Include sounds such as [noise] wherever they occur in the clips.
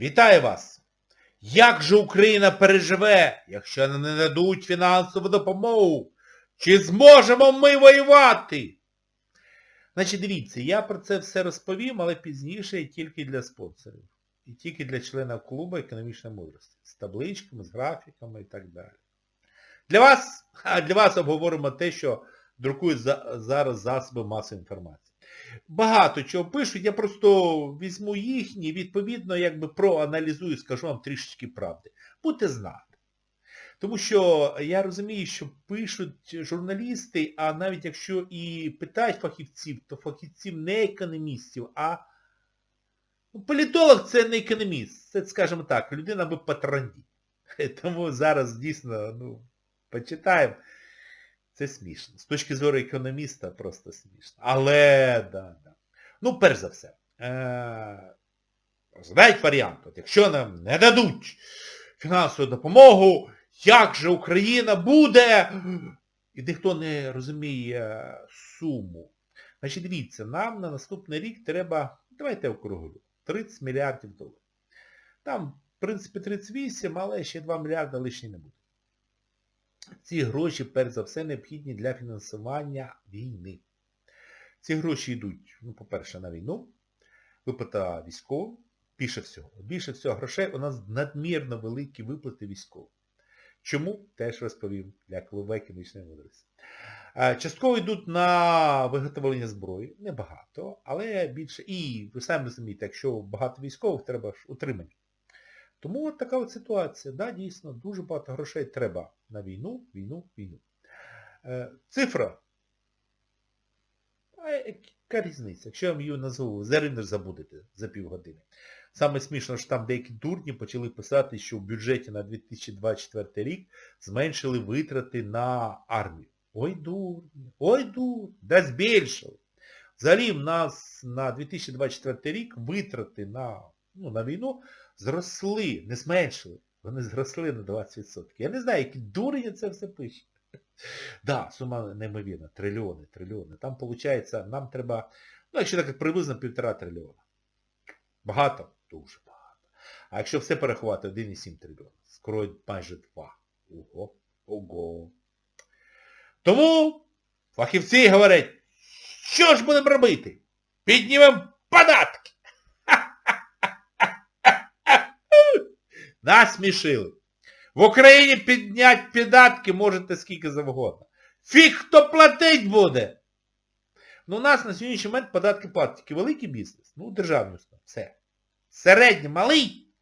Вітаю вас! Як же Україна переживе, якщо не дадуть фінансову допомогу? Чи зможемо ми воювати? Значить, дивіться, я про це все розповім, але пізніше і тільки для спонсорів. І тільки для членів клубу економічної мудрості. З табличками, з графіками і так далі. Для вас, а [laughs] для вас обговоримо те, що друкують зараз засоби масової інформації. Багато чого пишуть, я просто візьму їхні, відповідно, якби проаналізую, скажу вам трішечки правди. Будьте знати. Тому що я розумію, що пишуть журналісти, а навіть якщо і питають фахівців, то фахівців не економістів, а ну, політолог це не економіст. Це, скажімо так, людина би патронді. [laughs] Тому зараз дійсно, ну, почитаємо. Це смішно. З точки зору економіста просто смішно. Але, да, да. Ну, перш за все, е- розглядають варіант, от якщо нам не дадуть фінансову допомогу, як же Україна буде? І ніхто не розуміє суму. Значить, дивіться, нам на наступний рік треба, давайте округлю, 30 мільярдів доларів. Там, в принципі, 38, але ще 2 мільярди лишні не буде. Ці гроші, перш за все, необхідні для фінансування війни. Ці гроші йдуть, ну, по-перше, на війну, виплата військовим, більше всього. Більше всього грошей у нас надмірно великі виплати військовим. Чому? Теж розповім для клубу економічної мудрості. Частково йдуть на виготовлення зброї, небагато, але більше. І ви самі розумієте, якщо багато військових, треба ж утримання. Тому от така от ситуація. Да, дійсно, дуже багато грошей треба на війну, війну, війну. Е, цифра. А яка різниця? Якщо я вам її назву, зараз забудете за півгодини. Саме смішно, що там деякі дурні почали писати, що в бюджеті на 2024 рік зменшили витрати на армію. Ой, дурні, ой, дурні, да збільшили. Взагалі в нас на 2024 рік витрати на, ну, на війну зросли, не зменшили. Вони зросли на 20%. Я не знаю, які дурні це все пишуть. Да, сума неймовірна, трильйони, трильйони. Там, виходить, нам треба, ну, якщо так приблизно півтора трильйона. Багато? Дуже багато. А якщо все переховати, 1,7 трильйона. Скоро майже 2. Ого, ого. Тому фахівці говорять, що ж будемо робити? Піднімемо податки. Нас смішили. В Україні підняти податки можете скільки завгодно. Фіг хто платить буде. Ну у нас на сьогоднішній момент податки платять тільки великий бізнес, ну державний все. Середній, малий.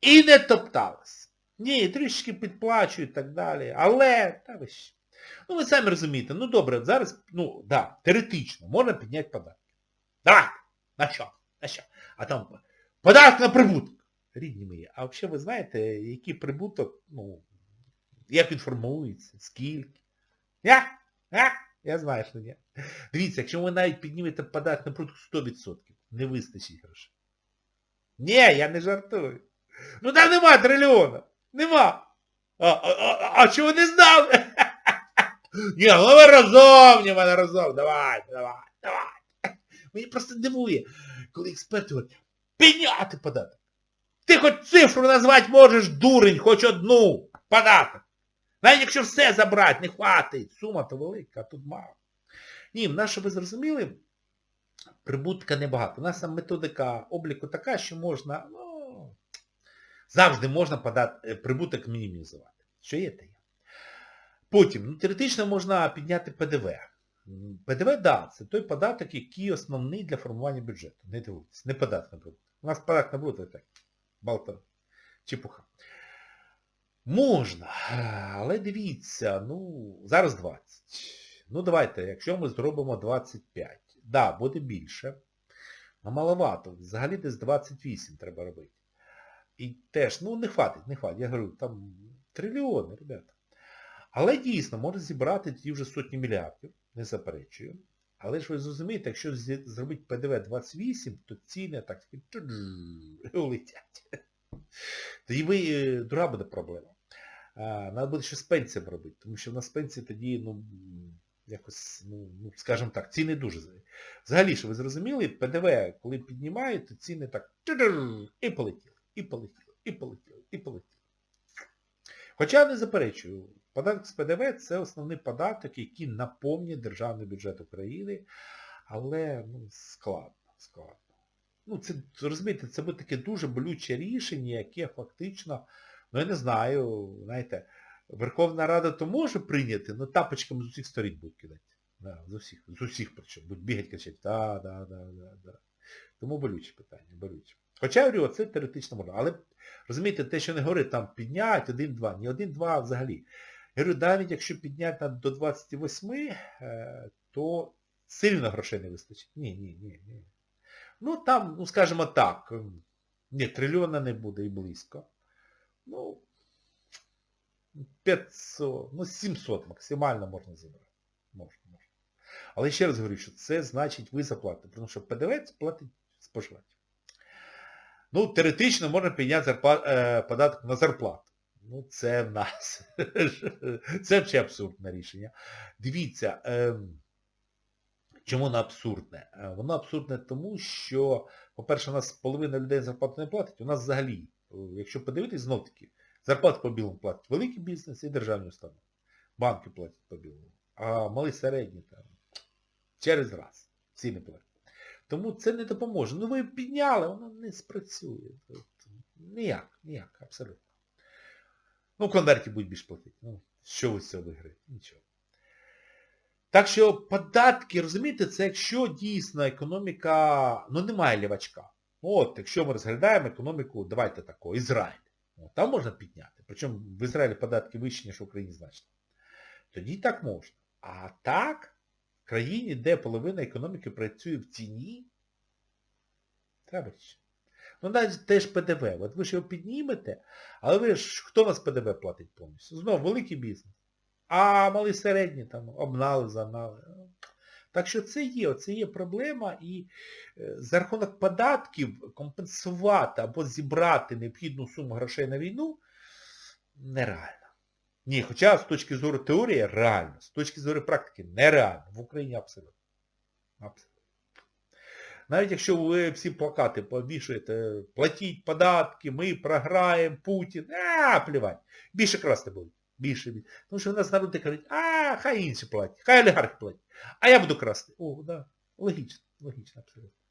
І не топтались. Ні, трішки підплачують і так далі. Але, та ви що. Ну ви самі розумієте, ну добре, зараз, ну, да, теоретично, можна підняти податки. Давайте. На що? На що? А там податок на прибуток. Рідні мої, а взагалі ви знаєте, який прибуток, ну, як він формується, скільки? Я? А? Я знаю, що ні. Дивіться, якщо ви навіть піднімете податок на прибуток 100%, не вистачить грошей. Ні, я не жартую. Ну там нема трильйона. Нема. А, а, а, чого не знали? [laughs] Ні, ви розумні, мене разом. Давай, давай, давай. Мені просто дивує, коли експерти говорять, підняти податок. Ти хоч цифру назвати можеш, дурень, хоч одну податок. Навіть якщо все забрати, не хватить. Сума то велика, тут мало. Ні, в нас, щоб ви зрозуміли, прибутка небагато. У нас там методика обліку така, що можна, ну, завжди можна подати, е, прибуток мінімізувати. Що є, те є. Потім, ну, теоретично можна підняти ПДВ. ПДВ, так, да, це той податок, який основний для формування бюджету. Не дивуйтесь, не податок на прибуток. У нас податок на прибуток так. Балта. Чепуха. Можна, але дивіться, ну, зараз 20. Ну давайте, якщо ми зробимо 25. Так, да, буде більше. А маловато. Взагалі десь 28 треба робити. І теж, ну не хватить, не хватить. Я говорю, там трильйони, ребята. Але дійсно, можна зібрати тоді вже сотні мільярдів, не заперечую. Але ж ви зрозумієте, якщо зробити ПДВ 28, то ціни так сказати, чудж- летять. [laughs] Тоді ви, е, друга буде проблема. Треба буде ще з пенсіями робити, тому що в нас пенсії тоді, ну, якось, ну, ну, скажімо так, ціни дуже. Взагалі, що ви зрозуміли, ПДВ, коли піднімають, то ціни так і полетіли, і полетіли, і полетіли, і полетіли. Хоча не заперечую, податок з ПДВ це основний податок, який наповнює державний бюджет України, але ну, складно, складно. Ну, це, розумієте, це буде таке дуже болюче рішення, яке фактично, ну я не знаю, знаєте, Верховна Рада то може прийняти, але тапочками з усіх сторін будуть кидати. Да, з усіх, з усіх причому. Будуть бігати кричати, да, да, да, да, да. Тому болюче питання, болюче. Хоча говорю, це теоретично можна. Але розумієте, те, що не говорить, там піднять один-два, ні один-два взагалі. Я говорю, навіть якщо підняти до 28, е, то сильно грошей не вистачить. Ні, ні, ні, ні. Ну там, ну скажімо так, ні, трильйона не буде і близько. Ну, 500, ну 700 максимально можна забрати. Можна, можна. Але ще раз говорю, що це значить ви заплатите, тому що ПДВ платить споживач. Ну, теоретично можна підняти зарплат, е, податок на зарплату. Ну, це в нас. [laughs] це взагалі абсурдне рішення. Дивіться, е, чому воно абсурдне? Е, Воно абсурдне тому, що, по-перше, у нас половина людей зарплату не платить. У нас взагалі, е, якщо подивитись, знов таки, зарплату по білому платить великий бізнес і державні установи. Банки платять по білому. А малий середній там через раз. Всі не платять. Тому це не допоможе. Ну ви підняли, воно не спрацює. Ніяк, ніяк, абсолютно. Ну, конверті будуть більш платити. Ну, що ви з цього виграєте? Нічого. Так що податки, розумієте, це якщо дійсно економіка, ну немає лівачка. От, якщо ми розглядаємо економіку, давайте такого, Ізраїль. От, там можна підняти. Причому в Ізраїлі податки вищі, ніж в Україні значно. Тоді так можна. А так, в країні, де половина економіки працює в ціні, треба ще. Ну навіть теж ПДВ. От ви ж його піднімете, але ви ж, хто у нас ПДВ платить повністю? Знову великий бізнес. А малий середній там обнали, загнали. Так що це є, це є проблема і е, за рахунок податків компенсувати або зібрати необхідну суму грошей на війну нереально. Ні, хоча з точки зору теорії реально, з точки зору практики нереально. В Україні абсолютно. Абсолютно. Навіть якщо ви всі плакати повішуєте, платіть податки, ми програємо, Путін, а, плівать. Більше красти будуть. Більше. Тому що в нас народи кажуть, а, хай інші платять, хай олігархи платять. А я буду красти. О, да. Логічно, логічно, абсолютно.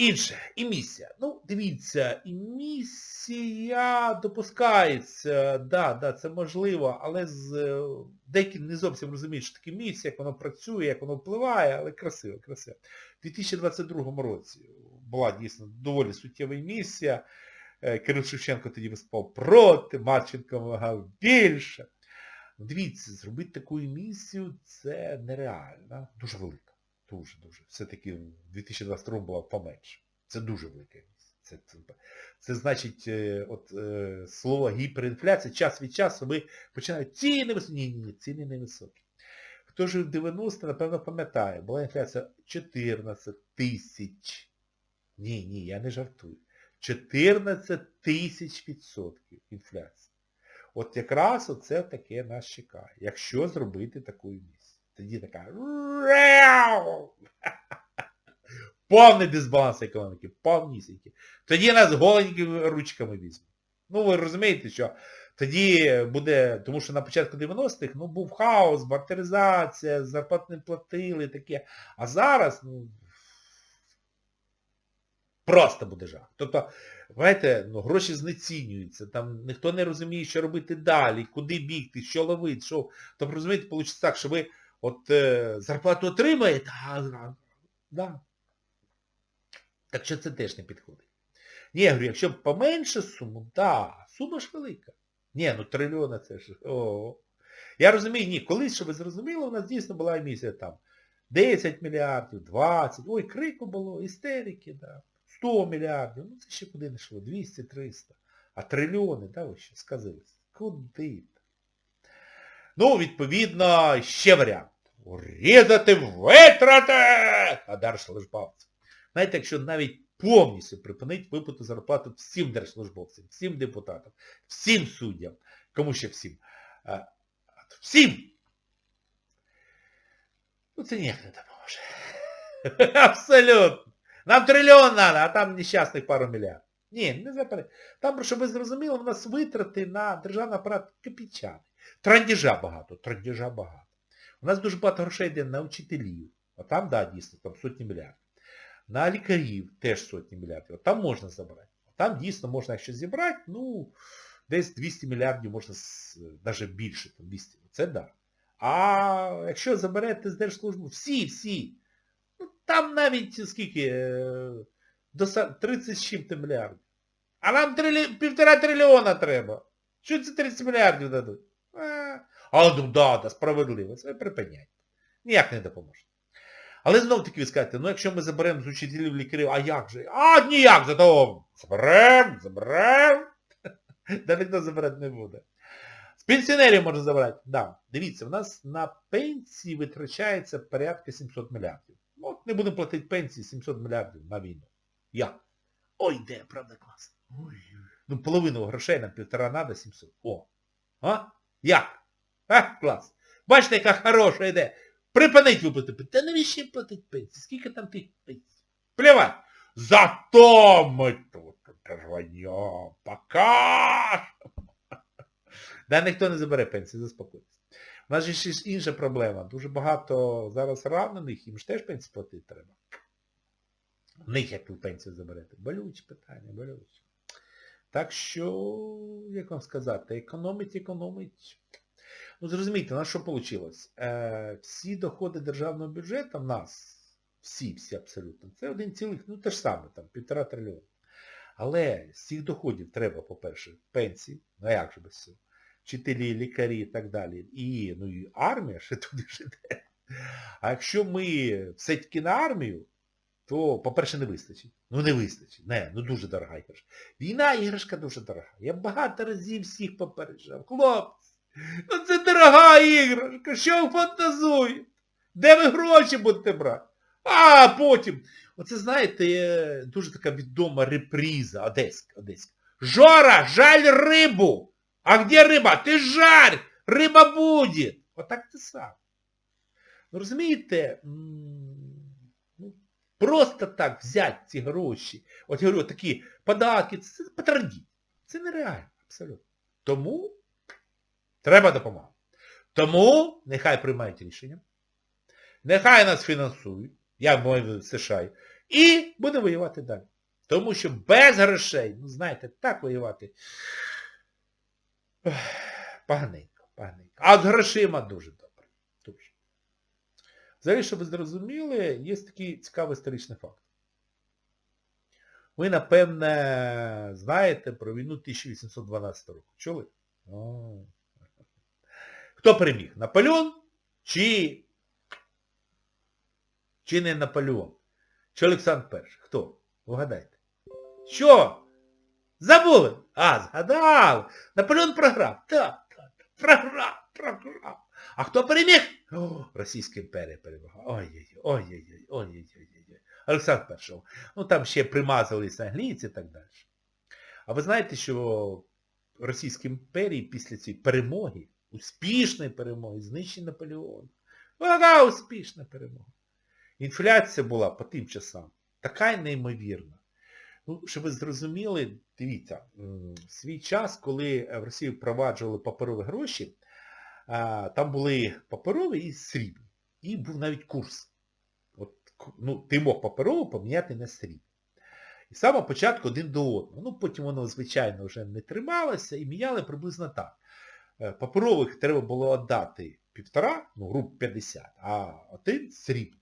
Інше, емісія. Ну, дивіться, емісія допускається, да, да, це можливо, але з е, деякі не зовсім розуміють, що таке місія, як воно працює, як воно впливає, але красиво, красиво. У 2022 році була дійсно доволі суттєва емісія. Е, Кирил Шевченко тоді виступав проти, Марченко вимагав більше. Дивіться, зробити таку емісію це нереально. Дуже велика. Дуже-дуже. Все-таки в 2022 була поменше. Це дуже велика емісія. Це, це, це значить, е, от е, слово гіперінфляція, час від часу ви починаєте ціни високі. Ні, ні, ціни не високі. Хто жив в 90 напевно, пам'ятає, була інфляція 14 тисяч. Ні, ні, я не жартую. 14 тисяч відсотків інфляції. От якраз оце таке нас чекає. Якщо зробити таку емісію. Тоді така повний дисбаланс економіки, повнісінький. Тоді нас голенькими ручками візьмуть. Ну ви розумієте, що тоді буде, тому що на початку 90-х ну, був хаос, бартеризація, зарплат не платили, таке. А зараз, ну, просто буде жах. Тобто, знаєте, ну, гроші знецінюються, там ніхто не розуміє, що робити далі, куди бігти, що ловити, що. Тобто, розумієте, вийде так, що ви от е, зарплату отримаєте, а, а да. Так що це теж не підходить. Ні, я говорю, якщо поменше суму, да, сума ж велика. Ні, ну трильйона це ж. О. Я розумію, ні, колись, щоб ви зрозуміли, у нас дійсно була емісія там 10 мільярдів, 20, ой, крику було, істерики, да. 100 мільярдів, ну це ще куди не йшло, 200, 300. А трильйони, да, ви що сказились? Куди? Ну, відповідно, ще варіант. Урізати витрати! А держслужбовцям. Знаєте, якщо навіть повністю припинить виплату зарплату всім держслужбовцям, всім депутатам, всім суддям, кому ще всім? Всім! Ну це ніяк не допоможе. [laughs] Абсолютно. Нам трильйон треба, а там нещасних пару мільярдів. Ні, не заперечую. Там, щоб ви зрозуміли, у нас витрати на державний апарат копійчані. Трандіжа багато, трандіжа багато. У нас дуже багато грошей йде на учителів. А там, да, дійсно, там сотні мільярдів. На лікарів теж сотні мільярдів. От там можна забрати. Там дійсно можна, якщо зібрати, ну, десь 200 мільярдів можна, навіть більше, там 200. Це да. А якщо заберете з держслужби, всі, всі, ну там навіть скільки, е, до 30 з чим-то мільярдів. А нам трилі... півтора трильйона треба. Що це 30 мільярдів дадуть? А, а ну да, да, справедливо. Це припиняйте. Ніяк не допоможе. Але знов таки ви скажете, ну якщо ми заберемо з учителів лікарів, а як же? А ніяк, зато заберем, заберем. [laughs] Да ніхто забирати не буде. З пенсіонерів можна забрати. Да. Дивіться, в нас на пенсії витрачається порядка 700 мільярдів. Ну, От не будемо платити пенсії 700 мільярдів на війну. Як? Ой, де, правда, класно. Ну половину грошей нам півтора надо 700. О. А? Як? А? Клас. Бачите, яка хороша ідея. Припинить виплати пенсії. Та навіщо їм платити пенсії? Скільки там тих пенсій? Плівать. Зато ми тут рванем, покажемо. Да ніхто не забере пенсії, заспокойтесь. У нас ще інша проблема. Дуже багато зараз ранених, їм ж теж пенсію платити треба. В них як ви пенсію заберете? Болюче питання, болюче. Так що, як вам сказати, економить, економить. Ну, зрозумійте, у нас що вийшло? Е, всі доходи державного бюджету в нас, всі, всі абсолютно, це один цілих, ну те ж саме, там, півтора трильйона. Але з цих доходів треба, по-перше, пенсії, ну як же без цього, вчителі, лікарі і так далі. І, ну, і армія ще [laughs] туди ж іде. А якщо ми все тільки на армію, то, по-перше, не вистачить. Ну не вистачить. Не, ну дуже дорога іграшка. Війна іграшка дуже дорога. Я багато разів всіх попереджав. Хлопці, ну це дорога іграшка, що ви фантазуєте? Де ви гроші будете брати? А потім. Оце, знаєте, дуже така відома реприза одеська. одеська. Жора, жаль рибу! А где риба? Ти жарь! Риба буде! Отак це саме. Ну розумієте, просто так взяти ці гроші, от я говорю, такі податки, це потрадіть. Це нереально, абсолютно. Тому треба допомагати. Тому нехай приймають рішення, нехай нас фінансують, як мовив в США, і буде воювати далі. Тому що без грошей, ну знаєте, так воювати поганенько, поганенько. А з грошима. Дуже. Взагалі, щоб ви зрозуміли, є такий цікавий історичний факт. Ви, напевне, знаєте про війну 1812 року. Чули? О. Хто переміг? Наполеон чи... Чи не Наполеон? Чи Олександр І? Хто? Вгадайте. Що? Забули? А, згадав. Наполеон програв. Так, так. Програв, програв. А хто переміг? О, Російська імперія перемогла. Ой-ой-ой, ой-ой-ой. Олександр І. Ну там ще примазались англійці і так далі. А ви знаєте, що Російській імперії після цієї перемоги, успішної перемоги, знищення Наполеона. Яка успішна перемога. Інфляція була по тим часам така неймовірна. Ну, щоб ви зрозуміли, дивіться, в свій час, коли в Росії впроваджували паперові гроші, там були паперові і срібні. І був навіть курс. От, ну, ти мог паперову поміняти на срібні. І з початку один до одного. Ну, потім воно, звичайно, вже не трималося і міняли приблизно так. Е, Паперових треба було віддати півтора, ну, грубо 50, а один срібний.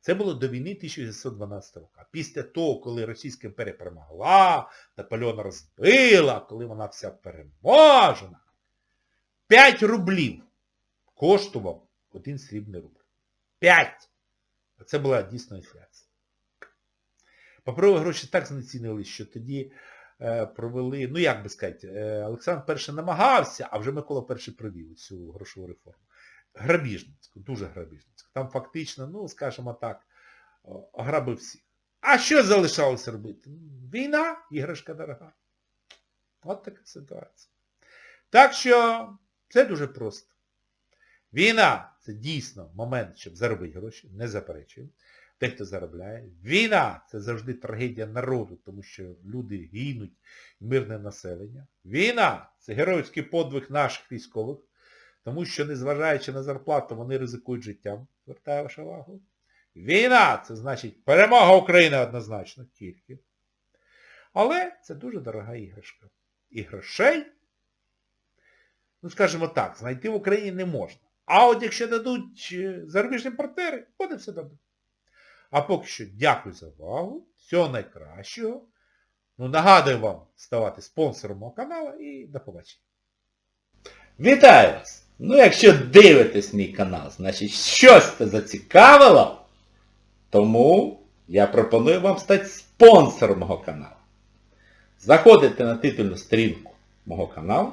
Це було до війни 1912 року. А після того, коли Російська імперія перемогла, Наполеона розбила, коли вона вся переможена, 5 рублів коштував один срібний рубль. 5! Це була дійсно інфляція. Паперові гроші так знецінились, що тоді е, провели, ну як би сказати, е, Олександр І намагався, а вже Микола І провів цю грошову реформу. Грабіжницьку, дуже грабіжницьку. Там фактично, ну, скажімо так, о, ограбив всіх. А що залишалося робити? Війна, іграшка дорога. От така ситуація. Так що це дуже просто. Війна Це дійсно момент, щоб заробити гроші, не заперечую. Тих, хто заробляє. Війна це завжди трагедія народу, тому що люди гинуть, мирне населення. Війна це геройський подвиг наших військових, тому що, незважаючи на зарплату, вони ризикують життям. Звертаю вашу увагу. Війна це значить перемога України однозначно тільки. Але це дуже дорога іграшка. І грошей, ну скажімо так, знайти в Україні не можна. А от якщо дадуть е, зарубіжні партнери, буде все добре. А поки що дякую за увагу. Всього найкращого. Ну, нагадую вам ставати спонсором мого каналу і до побачення. Вітаю вас! Ну якщо дивитесь мій канал, значить щось це зацікавило, тому я пропоную вам стати спонсором мого каналу. Заходите на титульну сторінку мого каналу,